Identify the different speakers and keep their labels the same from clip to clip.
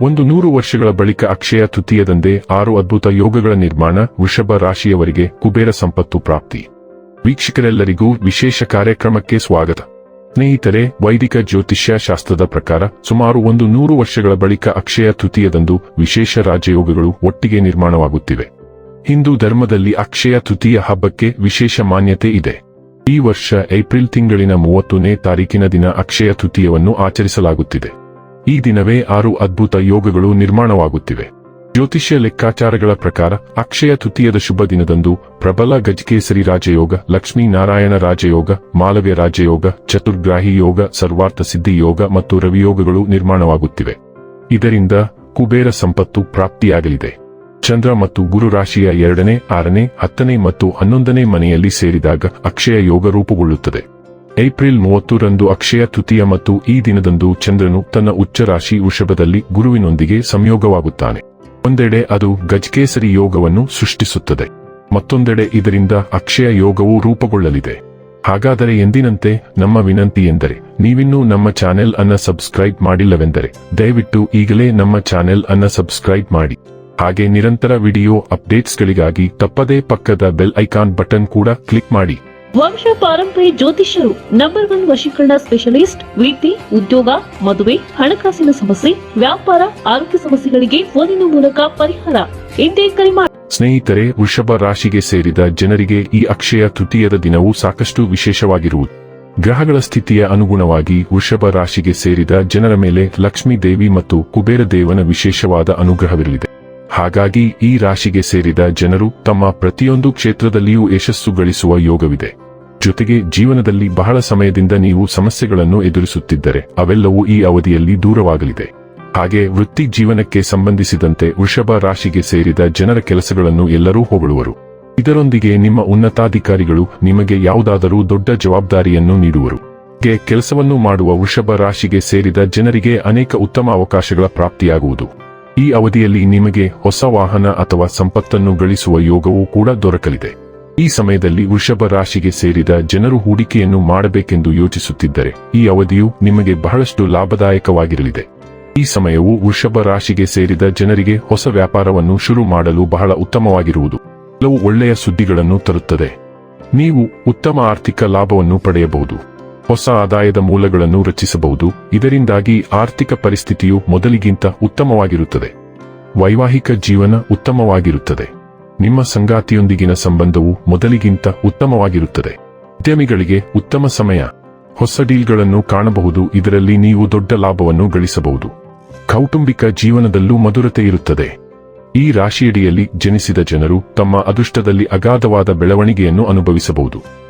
Speaker 1: ಒಂದು ನೂರು ವರ್ಷಗಳ ಬಳಿಕ ಅಕ್ಷಯ ತೃತೀಯದಂದೇ ಆರು ಅದ್ಭುತ ಯೋಗಗಳ ನಿರ್ಮಾಣ ವೃಷಭ ರಾಶಿಯವರಿಗೆ ಕುಬೇರ ಸಂಪತ್ತು ಪ್ರಾಪ್ತಿ. ವೀಕ್ಷಕರೆಲ್ಲರಿಗೂ ವಿಶೇಷ ಕಾರ್ಯಕ್ರಮಕ್ಕೆ ಸ್ವಾಗತ. ಸ್ನೇಹಿತರೆ, ವೈದಿಕ ಜ್ಯೋತಿಷ್ಯ ಶಾಸ್ತ್ರದ ಪ್ರಕಾರ ಸುಮಾರು ಒಂದು ನೂರು ವರ್ಷಗಳ ಬಳಿಕ ಅಕ್ಷಯ ತೃತೀಯದಂದು ವಿಶೇಷ ರಾಜಯೋಗಗಳು ಒಟ್ಟಿಗೆ ನಿರ್ಮಾಣವಾಗುತ್ತಿವೆ. ಹಿಂದೂ ಧರ್ಮದಲ್ಲಿ ಅಕ್ಷಯ ತೃತೀಯ ಹಬ್ಬಕ್ಕೆ ವಿಶೇಷ ಮಾನ್ಯತೆ ಇದೆ. ಈ ವರ್ಷ ಏಪ್ರಿಲ್ ತಿಂಗಳಿನ ಮೂವತ್ತನೇ ತಾರೀಕಿನ ದಿನ ಅಕ್ಷಯ ತೃತೀಯವನ್ನು ಆಚರಿಸಲಾಗುತ್ತಿದೆ. ಈ ದಿನವೇ ಆರು ಅದ್ಭುತ ಯೋಗಗಳು ನಿರ್ಮಾಣವಾಗುತ್ತಿವೆ. ಜ್ಯೋತಿಷ್ಯ ಲೆಕ್ಕಾಚಾರಗಳ ಪ್ರಕಾರ, ಅಕ್ಷಯ ತೃತೀಯದ ಶುಭ ದಿನದಂದು ಪ್ರಬಲ ಗಜಕೇಸರಿ ರಾಜಯೋಗ, ಲಕ್ಷ್ಮೀ ನಾರಾಯಣ ರಾಜಯೋಗ ಮಾಲವ್ಯ ರಾಜಯೋಗ, ಚತುರ್ಗ್ರಾಹಿ ಯೋಗ, ಸರ್ವಾರ್ಥ ಸಿದ್ಧಿ ಯೋಗ ಮತ್ತು ರವಿಯೋಗಗಳು ನಿರ್ಮಾಣವಾಗುತ್ತಿವೆ. ಇದರಿಂದ ಕುಬೇರ ಸಂಪತ್ತು ಪ್ರಾಪ್ತಿಯಾಗಲಿದೆ. ಚಂದ್ರ ಮತ್ತು ಗುರು ರಾಶಿಯ ಎರಡನೇ, ಆರನೇ, ಹತ್ತನೇ ಮತ್ತು ಹನ್ನೊಂದನೇ ಮನೆಯಲ್ಲಿ ಸೇರಿದಾಗ ಅಕ್ಷಯ ಯೋಗ ರೂಪುಗೊಳ್ಳುತ್ತದೆ. ಏಪ್ರಿಲ್ ಮೂವತ್ತರಂದು ಅಕ್ಷಯ ತೃತೀಯ ಮತ್ತು ಈ ದಿನದಂದು ಚಂದ್ರನು ತನ್ನ ಉಚ್ಚ ರಾಶಿ ವೃಷಭದಲ್ಲಿ ಗುರುವಿನೊಂದಿಗೆ ಸಂಯೋಗವಾಗುತ್ತಾನೆ. ಒಂದೆಡೆ ಅದು ಗಜಕೇಸರಿ ಯೋಗವನ್ನು ಸೃಷ್ಟಿಸುತ್ತದೆ. ಮತ್ತೊಂದೆಡೆ ಇದರಿಂದ ಅಕ್ಷಯ ಯೋಗವು ರೂಪುಗೊಳ್ಳಲಿದೆ. ಹಾಗಾದರೆ ಎಂದಿನಂತೆ ನಮ್ಮ ವಿನಂತಿ ಎಂದರೆ, ನೀವಿನ್ನೂ ನಮ್ಮ ಚಾನೆಲ್ ಅನ್ನ ಸಬ್ಸ್ಕ್ರೈಬ್ ಮಾಡಿಲ್ಲವೆಂದರೆ, ದಯವಿಟ್ಟು ಈಗಲೇ ನಮ್ಮ ಚಾನೆಲ್ ಅನ್ನ ಸಬ್ಸ್ಕ್ರೈಬ್ ಮಾಡಿ. ಹಾಗೆ ನಿರಂತರ ವಿಡಿಯೋ ಅಪ್ಡೇಟ್ಸ್ಗಳಿಗಾಗಿ ತಪ್ಪದೇ ಪಕ್ಕದ ಬೆಲ್ ಐಕಾನ್ ಬಟನ್ ಕೂಡ ಕ್ಲಿಕ್ ಮಾಡಿ.
Speaker 2: ವಂಶ ಪಾರಂಪರ್ಯ ಜ್ಯೋತಿಷ್ಯರು ನಂಬರ್ ಒನ್ ವಶೀಕರಣ ಸ್ಪೆಷಲಿಸ್ಟ್ ವೃತ್ತಿ ಉದ್ಯೋಗ, ಮದುವೆ, ಹಣಕಾಸಿನ ಸಮಸ್ಯೆ, ವ್ಯಾಪಾರ, ಆರೋಗ್ಯ ಸಮಸ್ಯೆಗಳಿಗೆ ಫೋನಿನ ಮೂಲಕ ಪರಿಹಾರ. ಎಂದೇ ಕರೆ ಮಾಡಿ
Speaker 1: ಸ್ನೇಹಿತರೆ, ವೃಷಭ ರಾಶಿಗೆ ಸೇರಿದ ಜನರಿಗೆ ಈ ಅಕ್ಷಯ ತೃತೀಯದ ದಿನವು ಸಾಕಷ್ಟು ವಿಶೇಷವಾಗಿರುವುದು. ಗ್ರಹಗಳ ಸ್ಥಿತಿಯ ಅನುಗುಣವಾಗಿ ವೃಷಭ ರಾಶಿಗೆ ಸೇರಿದ ಜನರ ಮೇಲೆ ಲಕ್ಷ್ಮೀ ದೇವಿ ಮತ್ತು ಕುಬೇರ ದೇವನ ವಿಶೇಷವಾದ ಅನುಗ್ರಹವಿರಲಿದೆ. ಹಾಗಾಗಿ ಈ ರಾಶಿಗೆ ಸೇರಿದ ಜನರು ತಮ್ಮ ಪ್ರತಿಯೊಂದು ಕ್ಷೇತ್ರದಲ್ಲಿಯೂ ಯಶಸ್ಸು ಗಳಿಸುವ ಯೋಗವಿದೆ. ಜೊತೆಗೆ ಜೀವನದಲ್ಲಿ ಬಹಳ ಸಮಯದಿಂದ ನೀವು ಸಮಸ್ಯೆಗಳನ್ನು ಎದುರಿಸುತ್ತಿದ್ದರೆ ಅವೆಲ್ಲವೂ ಈ ಅವಧಿಯಲ್ಲಿ ದೂರವಾಗಲಿದೆ. ಹಾಗೆ ವೃತ್ತಿ ಜೀವನಕ್ಕೆ ಸಂಬಂಧಿಸಿದಂತೆ ವೃಷಭ ರಾಶಿಗೆ ಸೇರಿದ ಜನರ ಕೆಲಸಗಳನ್ನು ಎಲ್ಲರೂ ಹೊಗಳುವರು. ಇದರೊಂದಿಗೆ ನಿಮ್ಮ ಉನ್ನತಾಧಿಕಾರಿಗಳು ನಿಮಗೆ ಯಾವುದಾದರೂ ದೊಡ್ಡ ಜವಾಬ್ದಾರಿಯನ್ನು ನೀಡುವರು. ಕೆಲಸವನ್ನು ಮಾಡುವ ವೃಷಭ ರಾಶಿಗೆ ಸೇರಿದ ಜನರಿಗೆ ಅನೇಕ ಉತ್ತಮ ಅವಕಾಶಗಳ ಪ್ರಾಪ್ತಿಯಾಗುವುದು. ಈ ಅವಧಿಯಲ್ಲಿ ನಿಮಗೆ ಹೊಸ ವಾಹನ ಅಥವಾ ಸಂಪತ್ತನ್ನು ಗಳಿಸುವ ಯೋಗವೂ ಕೂಡ ದೊರಕಲಿದೆ. ಈ ಸಮಯದಲ್ಲಿ ವೃಷಭ ರಾಶಿಗೆ ಸೇರಿದ ಜನರು ಹೂಡಿಕೆಯನ್ನು ಮಾಡಬೇಕೆಂದು ಯೋಚಿಸುತ್ತಿದ್ದರೆ, ಈ ಅವಧಿಯು ನಿಮಗೆ ಬಹಳಷ್ಟು ಲಾಭದಾಯಕವಾಗಿರಲಿದೆ. ಈ ಸಮಯವು ವೃಷಭ ರಾಶಿಗೆ ಸೇರಿದ ಜನರಿಗೆ ಹೊಸ ವ್ಯಾಪಾರವನ್ನು ಶುರು ಮಾಡಲು ಬಹಳ ಉತ್ತಮವಾಗಿರುವುದು. ಕೆಲವು ಒಳ್ಳೆಯ ಸುದ್ದಿಗಳನ್ನು ತರುತ್ತದೆ. ನೀವು ಉತ್ತಮ ಆರ್ಥಿಕ ಲಾಭವನ್ನು ಪಡೆಯಬಹುದು. ಹೊಸ ಆದಾಯದ ಮೂಲಗಳನ್ನು ರಚಿಸಬಹುದು. ಇದರಿಂದಾಗಿ ಆರ್ಥಿಕ ಪರಿಸ್ಥಿತಿಯು ಮೊದಲಿಗಿಂತ ಉತ್ತಮವಾಗಿರುತ್ತದೆ. ವೈವಾಹಿಕ ಜೀವನ ಉತ್ತಮವಾಗಿರುತ್ತದೆ. ನಿಮ್ಮ ಸಂಗಾತಿಯೊಂದಿಗಿನ ಸಂಬಂಧವು ಮೊದಲಿಗಿಂತ ಉತ್ತಮವಾಗಿರುತ್ತದೆ. ಉದ್ಯಮಿಗಳಿಗೆ ಉತ್ತಮ ಸಮಯ. ಹೊಸ ಡೀಲ್ಗಳನ್ನು ಕಾಣಬಹುದು. ಇದರಲ್ಲಿ ನೀವು ದೊಡ್ಡ ಲಾಭವನ್ನು ಗಳಿಸಬಹುದು. ಕೌಟುಂಬಿಕ ಜೀವನದಲ್ಲೂ ಮಧುರತೆ ಇರುತ್ತದೆ. ಈ ರಾಶಿಯಡಿಯಲ್ಲಿ ಜನಿಸಿದ ಜನರು ತಮ್ಮ ಅದೃಷ್ಟದಲ್ಲಿ ಅಗಾಧವಾದ ಬೆಳವಣಿಗೆಯನ್ನು ಅನುಭವಿಸಬಹುದು.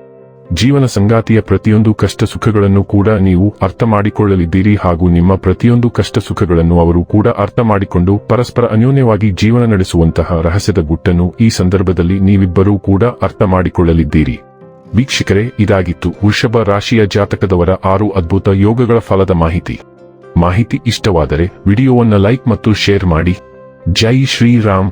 Speaker 1: ಜೀವನ ಸಂಗಾತಿಯ ಪ್ರತಿಯೊಂದು ಕಷ್ಟ ಸುಖಗಳನ್ನು ಕೂಡ ನೀವು ಅರ್ಥ ಮಾಡಿಕೊಳ್ಳಲಿದ್ದೀರಿ ಹಾಗೂ ನಿಮ್ಮ ಪ್ರತಿಯೊಂದು ಕಷ್ಟ ಸುಖಗಳನ್ನು ಅವರು ಕೂಡ ಅರ್ಥ ಮಾಡಿಕೊಂಡು ಪರಸ್ಪರ ಅನ್ಯೋನ್ಯವಾಗಿ ಜೀವನ ನಡೆಸುವಂತಹ ರಹಸ್ಯದ ಗುಟ್ಟನ್ನು ಈ ಸಂದರ್ಭದಲ್ಲಿ ನೀವಿಬ್ಬರೂ ಕೂಡ ಅರ್ಥ ಮಾಡಿಕೊಳ್ಳಲಿದ್ದೀರಿ. ವೀಕ್ಷಕರೇ, ಇದಾಗಿತ್ತು ವೃಷಭ ರಾಶಿಯ ಜಾತಕದವರ ಆರು ಅದ್ಭುತ ಯೋಗಗಳ ಫಲದ ಮಾಹಿತಿ. ಮಾಹಿತಿ ಇಷ್ಟವಾದರೆ ವಿಡಿಯೋವನ್ನು ಲೈಕ್ ಮತ್ತು ಶೇರ್ ಮಾಡಿ. ಜೈ ಶ್ರೀರಾಮ್.